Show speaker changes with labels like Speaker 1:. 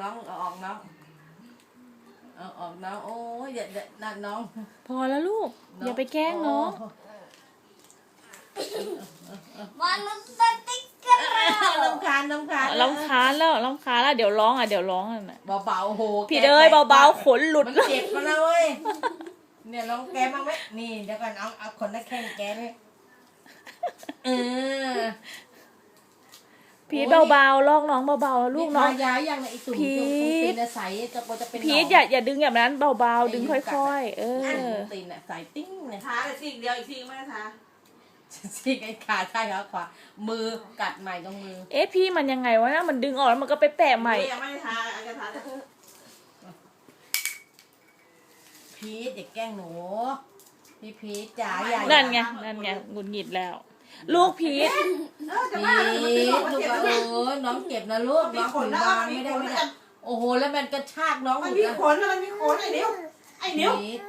Speaker 1: น้องเอาออกน้องเอาออกน้องโอ้ยอย่าอย่านั่นน้อง
Speaker 2: พอแล้วลูก อย่าไปแกล้งน้อง
Speaker 3: มันสติ๊กเกอร์
Speaker 1: ลำคาญลำคาญ
Speaker 2: ลำคาญแล้วลำคาญแล้วเดี๋ยวร้องอะเดี๋ยวร้องอะน่ะ
Speaker 1: เบาๆโห
Speaker 2: พี่
Speaker 1: แก
Speaker 2: เอ้ย
Speaker 1: แตก
Speaker 2: เบาๆขนหลุด
Speaker 1: มัน
Speaker 2: แล้ว
Speaker 1: เจ็บมาแล้วเว้ยเนี่ยลองแกบ้างไหมนี่เดี๋ยวก่อนเอาเอาคนนักแข่งแกด้วยเออ
Speaker 2: พีทเบาๆลอกน้องเบาๆลูกน้อง
Speaker 1: มีทายาอย่างไอตุ่ม
Speaker 2: พีท
Speaker 1: ตรงตีนน่ะใสจะโปจะเป็น
Speaker 2: พีท
Speaker 1: หนง
Speaker 2: อย่าอย่าดึงแบบนั้นเบาๆดึงค่อย ๆ เอ
Speaker 1: อัน
Speaker 2: อ
Speaker 1: ตรงตีนน่ะใสติ้งเนี่ย
Speaker 4: ทาแต่สิ่งเดียวอีกสิ่งไม่ได้ทา
Speaker 1: ซีกไอ้ขาใช่ครับขวามือกัดใหม่ตรงมือ
Speaker 2: เอ๊ะพี่มันยังไงวะนะมันดึงออกแล้วมันก็ไปแปะใหม่
Speaker 4: ยังไม่ได้ทาอาจจะทาแต่
Speaker 1: พีทอย่าแกล้งหนูพี่พีทจ๋าอย่า
Speaker 2: นั่นไงนั่นไงหงุดหงิดแล้ว ลูกพีท
Speaker 4: เออจะ
Speaker 1: พี
Speaker 4: บ้ามัน
Speaker 1: ท
Speaker 4: ไม่ ออกมา
Speaker 1: ลูก
Speaker 4: เจ็บ
Speaker 1: เอ
Speaker 4: แล้ว
Speaker 1: อน้องเจ็บนะลูกน้องขุนวางไม่ได้ไม่ได้โอ้โห แล้วมันกระชากน้องห
Speaker 4: มัน
Speaker 1: ด
Speaker 4: มี
Speaker 1: นะ
Speaker 4: ขนมันมีขนไอ้นิ้วไอ้นิ้ว
Speaker 1: พีท